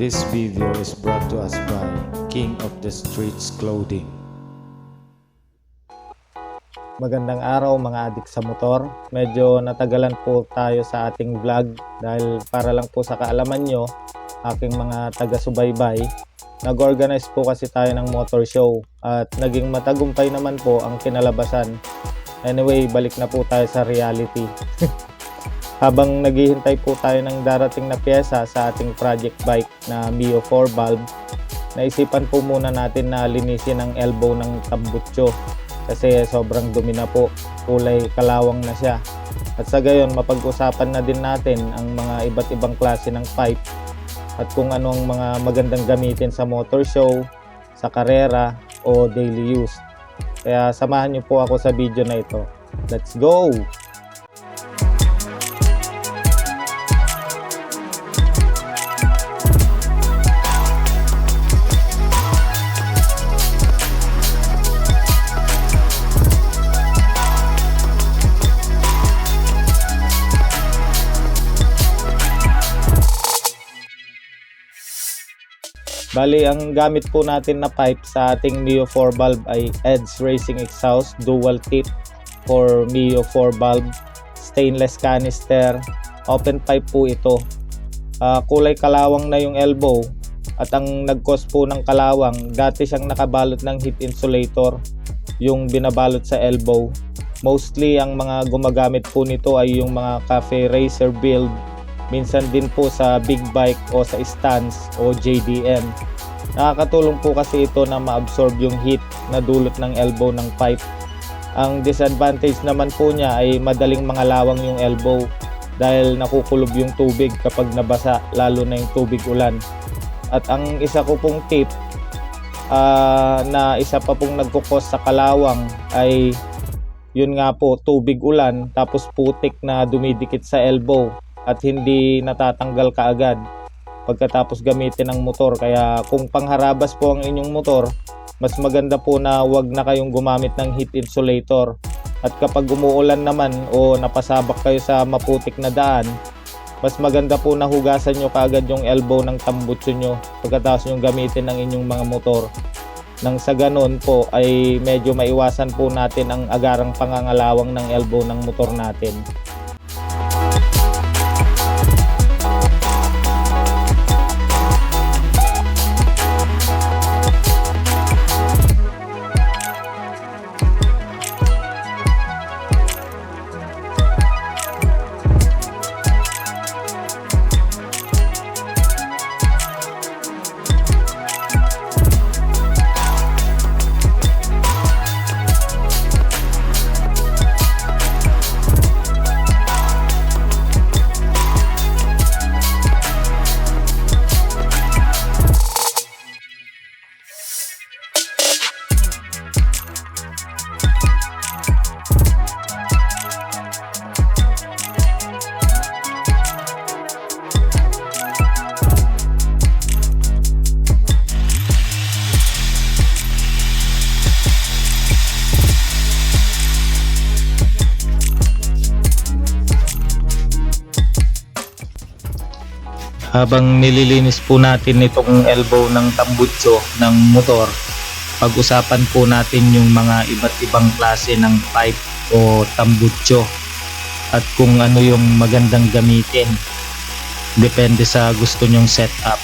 This video is brought to us by King of the Streets Clothing. Magandang araw mga adik sa motor. Medyo natagalan po tayo sa ating vlog dahil para lang po sa kaalaman nyo, aking mga taga-subaybay, nag-organize po kasi tayo ng motor show at naging matagumpay naman po ang kinalabasan. Anyway, balik na po tayo sa reality. Habang naghihintay po tayo ng darating na pyesa sa ating project bike na Mio 4 valve, naisipan po muna natin na linisin ang elbow ng tambutso kasi sobrang dumi na po, kulay kalawang na siya. At sa gayon, mapag-usapan na din natin ang mga iba't ibang klase ng pipe at kung ano ang mga magandang gamitin sa motor show, sa karera o daily use. Kaya samahan niyo po ako sa video na ito. Let's go! Bali, ang gamit po natin na pipe sa ating Mio 4 valve ay Edge Racing Exhaust dual tip for Mio 4 valve stainless canister open pipe po ito. Ah, kulay kalawang na yung elbow at ang nag-cause po ng kalawang dati siyang nakabalot ng heat insulator yung binabalot sa elbow. Mostly ang mga gumagamit po nito ay yung mga cafe racer build minsan din po sa big bike o sa stance o JDM. Nakakatulong po kasi ito na ma-absorb yung heat na dulot ng elbow ng pipe. Ang disadvantage naman po niya ay madaling mangalawang yung elbow dahil nakukulob yung tubig kapag nabasa lalo na yung tubig ulan. At ang isa ko pong tip ah, na isa pa pong nagkukos sa kalawang ay yun nga po tubig ulan tapos putik na dumidikit sa elbow at hindi natatanggal kaagad. Pagkatapos gamitin ng motor kaya kung pangharabas po ang inyong motor mas maganda po na wag na kayong gumamit ng heat insulator. At kapag umuulan naman o napasabak kayo sa maputik na daan mas maganda po na hugasan nyo kaagad yung elbow ng tambutso nyo pagkatapos nyo gamitin ng inyong mga motor. Nang sa ganon po ay medyo maiwasan po natin ang agarang pangangalawang ng elbow ng motor natin habang nililinis po natin itong elbow ng tambutso ng motor, pag-usapan po natin yung mga iba't ibang klase ng pipe o tambutso at kung ano yung magandang gamitin. Depende sa gusto nyong setup.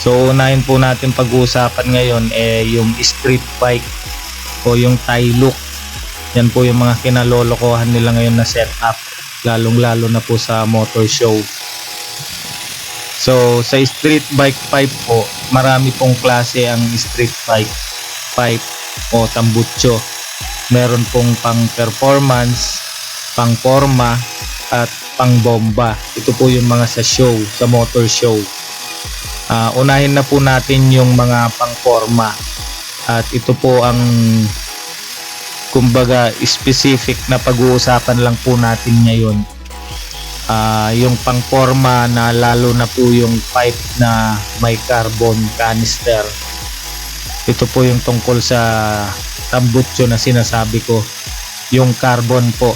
So unahin po natin pag-uusapan ngayon eh yung street bike o yung tie look. Yan po yung mga kinalolokohan nila ngayon na setup lalong lalo na po sa motor show. So, sa street bike pipe po, marami pong klase ang street bike pipe o tambutso. Meron pong pang performance, pang forma, at pang bomba. Ito po yung mga sa show, sa motor show. Ah, unahin na po natin yung mga pang forma. At ito po ang kumbaga specific na pag-uusapan lang po natin ngayon Ah, yung pangporma na lalo na po yung pipe na may carbon canister. Ito po yung tungkol sa tambutso na sinasabi ko. Yung carbon po.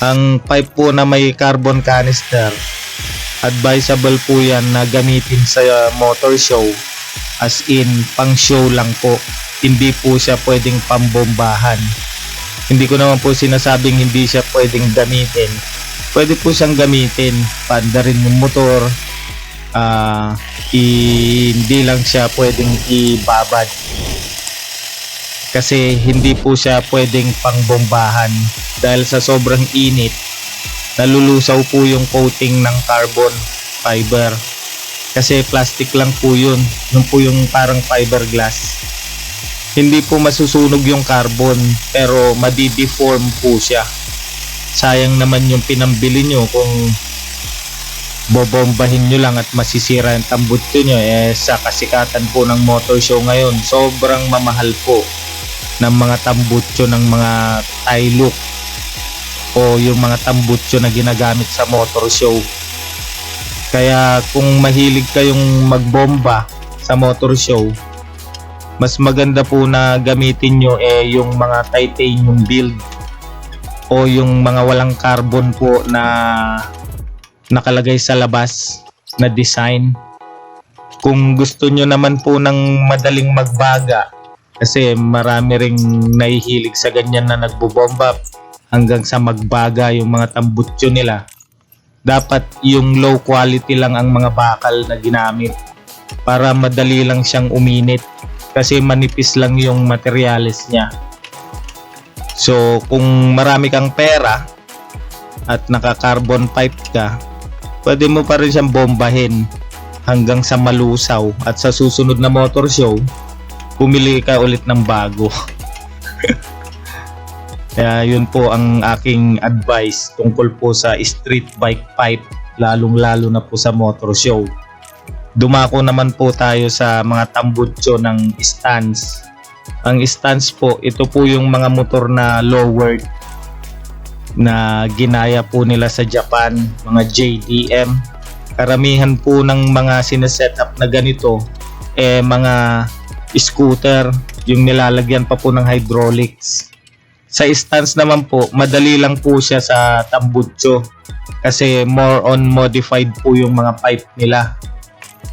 Ang pipe po na may carbon canister advisable po yan na gamitin sa motor show as in pang show lang po hindi po siya pwedeng pambombahan hindi ko naman po sinasabing hindi siya pwedeng gamitin pwede po siyang gamitin. Panda rin yung motor. I- hindi lang siya pwedeng ibabad. Kasi hindi po siya pwedeng pangbombahan. Dahil sa sobrang init nalulusaw po yung coating ng carbon fiber. Kasi plastic lang po yun. Yun po yung parang fiberglass. Hindi po masusunog yung carbon pero madideform po siya sayang naman yung pinambili nyo kung bobombahin nyo lang at masisira yung tambutso nyo. Eh sa kasikatan po ng motor show ngayon sobrang mamahal po ng mga tambutso ng mga tie look o yung mga tambutso na ginagamit sa motor show. Kaya kung mahilig kayong magbomba sa motor show mas maganda po na gamitin nyo eh yung mga titanium build o yung mga walang carbon po na nakalagay sa labas na design. Kung gusto nyo naman po ng madaling magbaga, kasi marami ring nahihilig sa ganyan na nagbobomba hanggang sa magbaga yung mga tambutso nila. Dapat yung low quality lang ang mga bakal na ginamit para madali lang siyang uminit kasi manipis lang yung materyales niya. So kung marami kang pera at naka-carbon pipe ka, pwede mo pa rin siyang bombahin hanggang sa malusaw at sa susunod na motor show, bumili ka ulit ng bago. Kaya yun po ang aking advice tungkol po sa street bike pipe lalong lalo na po sa motor show. Dumako naman po tayo sa mga tambutso ng stance. Ang stance po, ito po yung mga motor na lowered na ginaya po nila sa Japan, mga JDM. Karamihan po ng mga sineset up na ganito eh mga scooter, yung nilalagyan pa po ng hydraulics. Sa stance naman po, madali lang po siya sa tambutso kasi more on modified po yung mga pipe nila.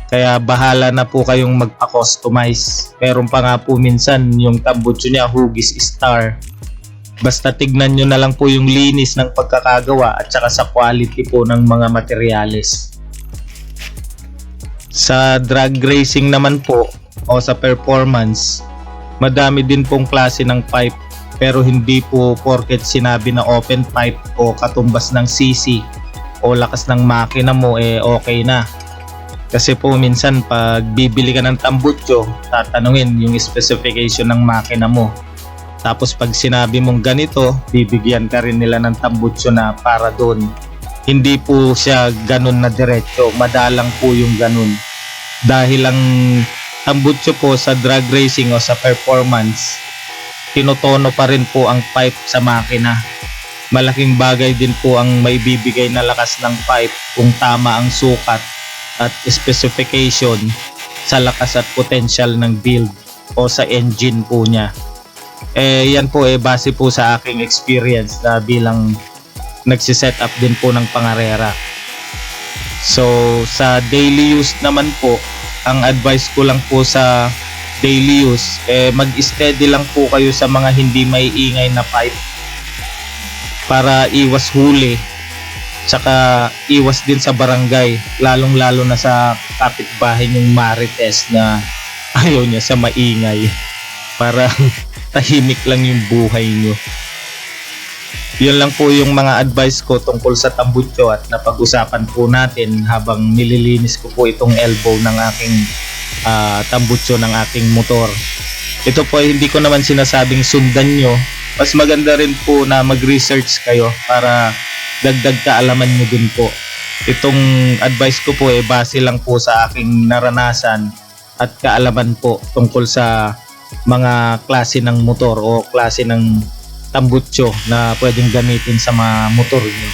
Kaya bahala na po kayong magpa-customize. Meron pa nga po minsan yung tambutso niya hugis star. Basta tignan nyo na lang po yung linis ng pagkakagawa at saka sa quality po ng mga materyales. Sa drag racing naman po o sa performance, madami din pong klase ng pipe pero hindi po porket sinabi na open pipe o katumbas ng CC o lakas ng makina mo eh okay na. Kasi po minsan pag bibili ka ng tambutso, tatanungin yung specification ng makina mo. Tapos pag sinabi mong ganito, bibigyan ka rin nila ng tambutso na para doon. Hindi po siya ganun na diretso, madalang po yung ganun. Dahil ang tambutso po sa drag racing o sa performance, tinotono pa rin po ang pipe sa makina. Malaking bagay din po ang may bibigay na lakas ng pipe kung tama ang sukat at specification sa lakas at potential ng build o sa engine po niya. Eh yan po eh base po sa aking experience na bilang nagsiset up din po ng pangarera. So sa daily use naman po, ang advice ko lang po sa daily use, eh mag-steady lang po kayo sa mga hindi may ingay na pipe para iwas huli tsaka iwas din sa barangay lalong lalo na sa kapitbahay yung marites na ayaw niya sa maingay. Para tahimik lang yung buhay nyo yun lang po yung mga advice ko tungkol sa tambutso at napag-usapan po natin habang nililinis ko po itong elbow ng aking ah, tambutso ng aking motor. Ito po hindi ko naman sinasabing sundan nyo mas maganda rin po na mag-research kayo para dagdag kaalaman nyo din po. Itong advice ko po eh base lang po sa aking naranasan at kaalaman po tungkol sa mga klase ng motor o klase ng tambutso na pwedeng gamitin sa mga motor nyo.